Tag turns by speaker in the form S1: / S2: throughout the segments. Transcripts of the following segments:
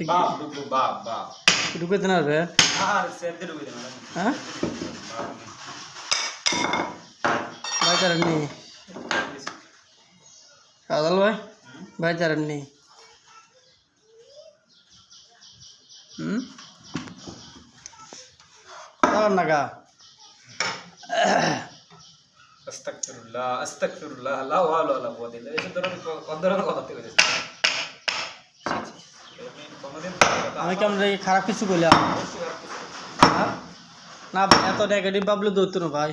S1: বাপ ডুবু বাপ বাপ
S2: ঢুকেতে না রে
S1: আর দেন
S2: হ্যাঁ ভাই তার নেই কাদাল ভাই ভাই হুম কাদাল না
S1: আস্তাগফিরুল্লাহ আস্তাগফিরুল্লাহ লা হাওলা ওয়ালা কুওয়াতা ইল্লা বিল্লাহ এই ধরনের কত ধরনের কথা থেকে
S2: আমি কেমন খারাপ কিছু করলাম হ্যাঁ? না ভাই এত নেগেটিভ ভাবলে দৌড়তো না ভাই।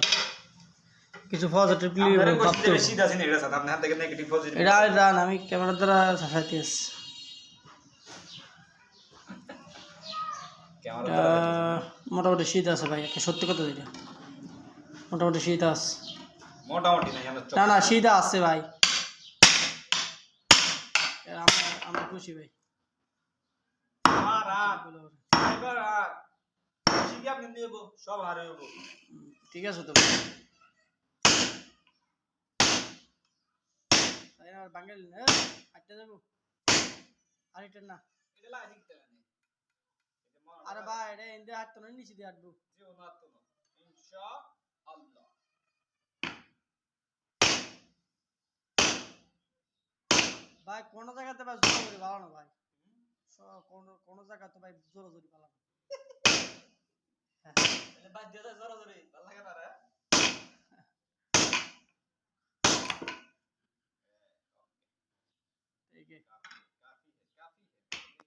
S2: কিছু পজিটিভলি ভাবতে
S1: এটা
S2: আমি ক্যামেরা দ্বারা এসছি মোটামুটি শীত আছে ভাই সত্যি কথা এটা মোটামুটি শীত আছে।
S1: মোটামুটি
S2: না না শীত আছে ভাই। আমরা খুশি ভাই। ঠিক আছে তো না বাঙালি না আটটা যাব আরেকটা না। আরে ভাই এটা এনদে হাঁটতো না নিচে দিয়ে হাঁটবো।
S1: জীবন আত্ম ইনশা আল্লাহ
S2: ভাই কোন জায়গাতে ভাই জোর করে ভাই। সব কোন জায়গা তো ভাই জোর জোরি বাড়ানো
S1: তাহলে বাদ দিয়ে জোরে জোরে ভালো লাগে না রে।
S2: ঠিক আছে